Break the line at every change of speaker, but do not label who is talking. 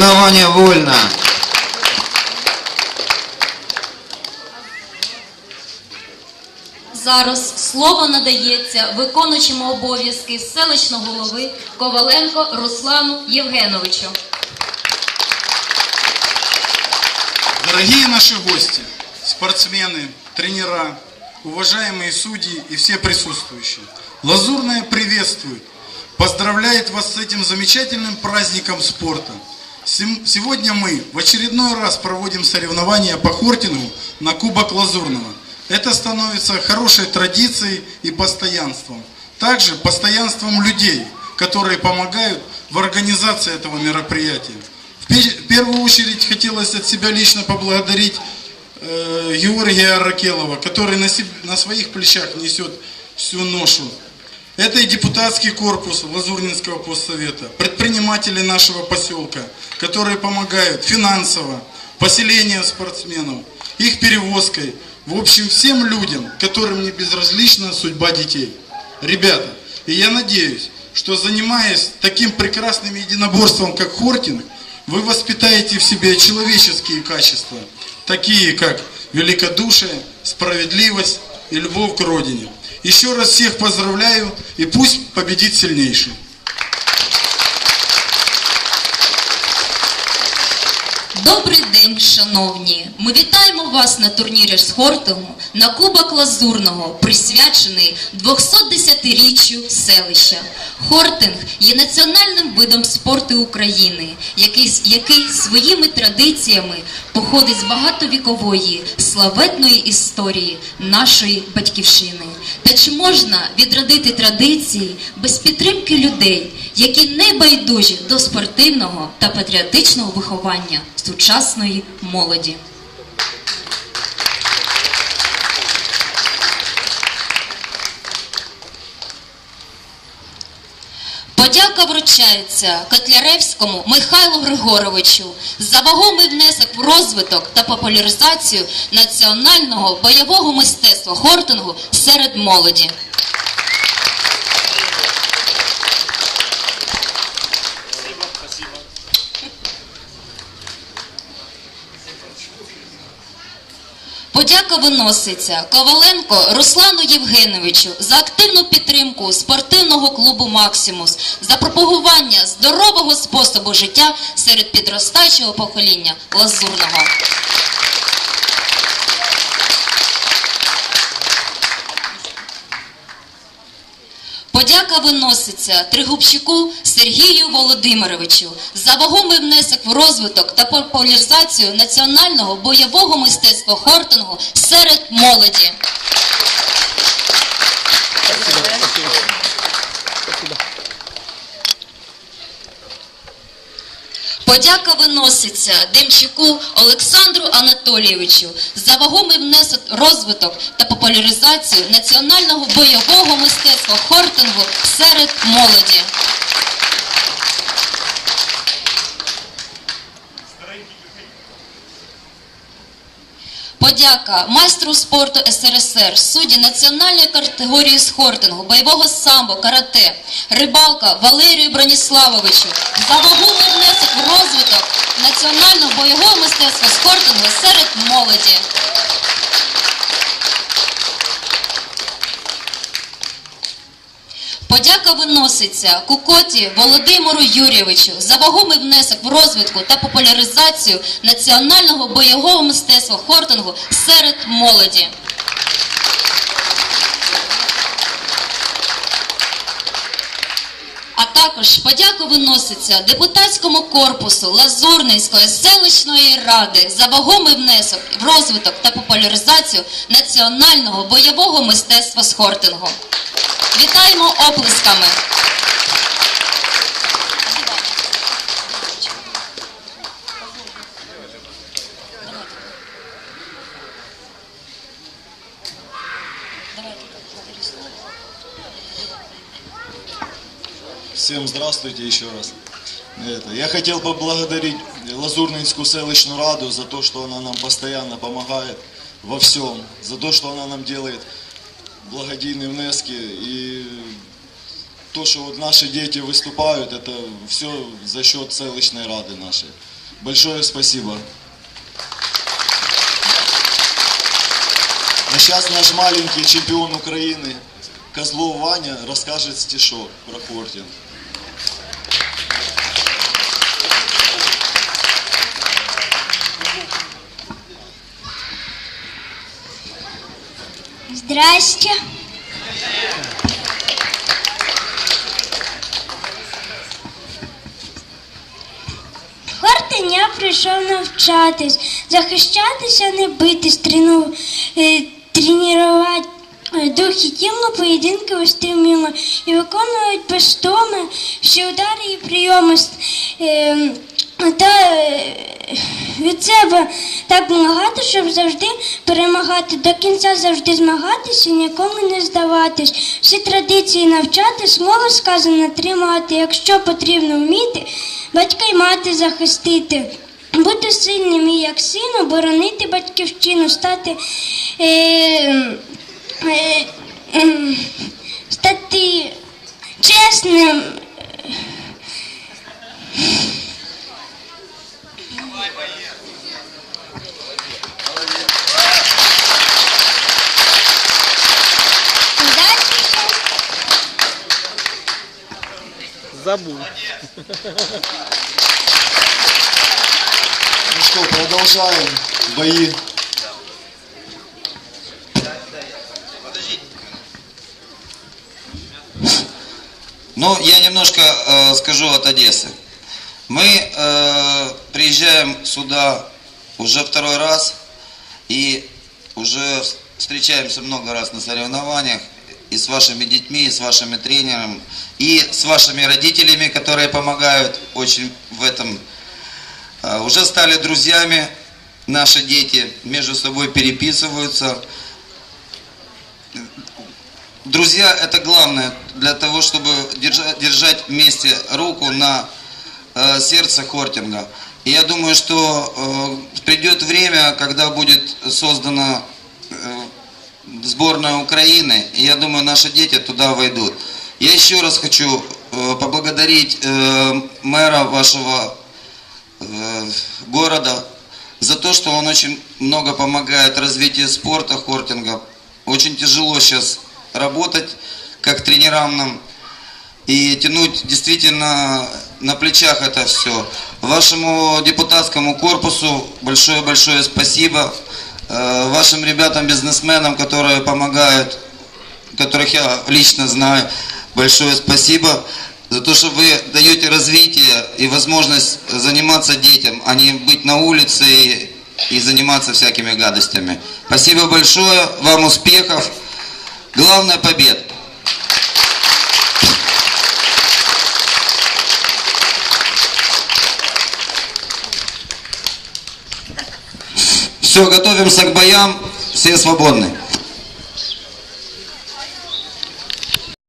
Соревнование вольно.
Зараз слово надається виконуючому обов'язки селищного голови Коваленко Руслану Євгеновичу.
Дорогие наши гости, спортсмены, тренера, уважаемые судьи и все присутствующие, Лазурная приветствует, поздравляет вас с этим замечательным праздником спорта. Сегодня мы в очередной раз проводим соревнования по хортингу на Кубок Лазурного. Это становится хорошей традицией и постоянством. Также постоянством людей, которые помогают в организации этого мероприятия. В пе- в первую очередь хотелось от себя лично поблагодарить э, Георгия Аракелова, который на, себ- на своих плечах несет всю ношу. Это и депутатский корпус Лазурнинского постсовета, предприниматели нашего поселка, которые помогают финансово, поселением спортсменов, их перевозкой, в общем, всем людям, которым не безразлична судьба детей. Ребята, и я надеюсь, что занимаясь таким прекрасным единоборством, как хортинг, вы воспитаете в себе человеческие качества, такие как великодушие, справедливость и любовь к родине. Еще раз всех поздравляю и пусть победит сильнейший.
Добрий день, шановні! Ми вітаємо вас на турнірі з Хортингу на Кубок Лазурного, присвячений 210-річчю селища. Хортинг є національним видом спорту України, який, який своїми традиціями походить з багатовікової славетної історії нашої батьківщини. Та чи можна відродити традиції без підтримки людей, які не байдужі до спортивного та патріотичного виховання сучасної молоді? Подяка вручається Котляревському Михайлу Григоровичу за вагомий внесок в розвиток та популяризацію національного бойового мистецтва хортингу серед молоді. Подяка виноситься Коваленко Руслану Євгеновичу за активну підтримку спортивного клубу Максимус, за пропагування здорового способу життя серед підростаючого покоління Лазурного. Подяка виноситься Тригубчику Сергію Володимировичу за вагомий внесок в розвиток та популяризацію національного бойового мистецтва хортингу серед молоді. Подяка виноситься Демчуку Олександру Анатолійовичу за вагомий внесок розвиток та популяризацію національного бойового мистецтва хортингу серед молоді. Подяка майстру спорту СРСР, судді національної категорії з бойового самбо, карате, рибалка Валерію Броніславовичу за вагомий внесок в розвиток національного бойового мистецтва з серед молоді. Подяка виноситься Кукоті Володимиру Юрійовичу за вагомий внесок в розвитку та популяризацію національного бойового мистецтва хортингу серед молоді. А також подяка виноситься депутатському корпусу Лазурненської селищної ради за вагомий внесок в розвиток та популяризацію національного бойового мистецтва з хортингу. Вітаємо оплесками.
Всем здравствуйте еще раз. Это, я хотел поблагодарить Лазурнинскую селищную раду за то, что она нам постоянно помогает во всем, за то, что она нам делает благодійные внески и то, что вот наши дети выступают, это все за счет селищной рады нашей. Большое спасибо. А сейчас наш маленький чемпион Украины Козлов Ваня расскажет стишок про хортинг.
Здрасте. Хортеня прийшов навчатись, захищатися, не битись, трену, е, тренувати е, дух і тіло, поєдинки вести вміло і виконують без томи всі удари і прийоми. Е, та е, від себе так вимагати, щоб завжди перемагати, до кінця завжди змагатися, ніколи не здаватись. Всі традиції навчати, слово сказане тримати, якщо потрібно вміти, батька й мати захистити. Бути сильним і як син, оборонити батьківщину, стати, е, е, ем, стати чесним.
Забув.
Ну что, продолжаем бои.
Ну, я немножко э, скажу от Одессы. Мы э, приезжаем сюда уже второй раз и уже встречаемся много раз на соревнованиях и с вашими детьми, и с вашими тренерами, и с вашими родителями, которые помогают очень в этом. Э, уже стали друзьями наши дети, между собой переписываются. Друзья, это главное для того, чтобы держа- держать вместе руку на э, сердце Хортинга. И я думаю, что э, придет время, когда будет создана сборная Украины, и я думаю, наши дети туда войдут. Я еще раз хочу э, поблагодарить э, мэра вашего э, города за то, что он очень много помогает развитию спорта хортинга. Очень тяжело сейчас работать как тренерам нам и тянуть действительно на плечах это все. Вашему депутатскому корпусу большое-большое спасибо. Э, Вашим ребятам-бизнесменам, которые помогают, которых я лично знаю, большое спасибо за то, что вы даете развитие и возможность заниматься детям, а не быть на улице и, и заниматься всякими гадостями. Спасибо большое, вам успехов, главное побед. Все, готовимся к боям, все свободны.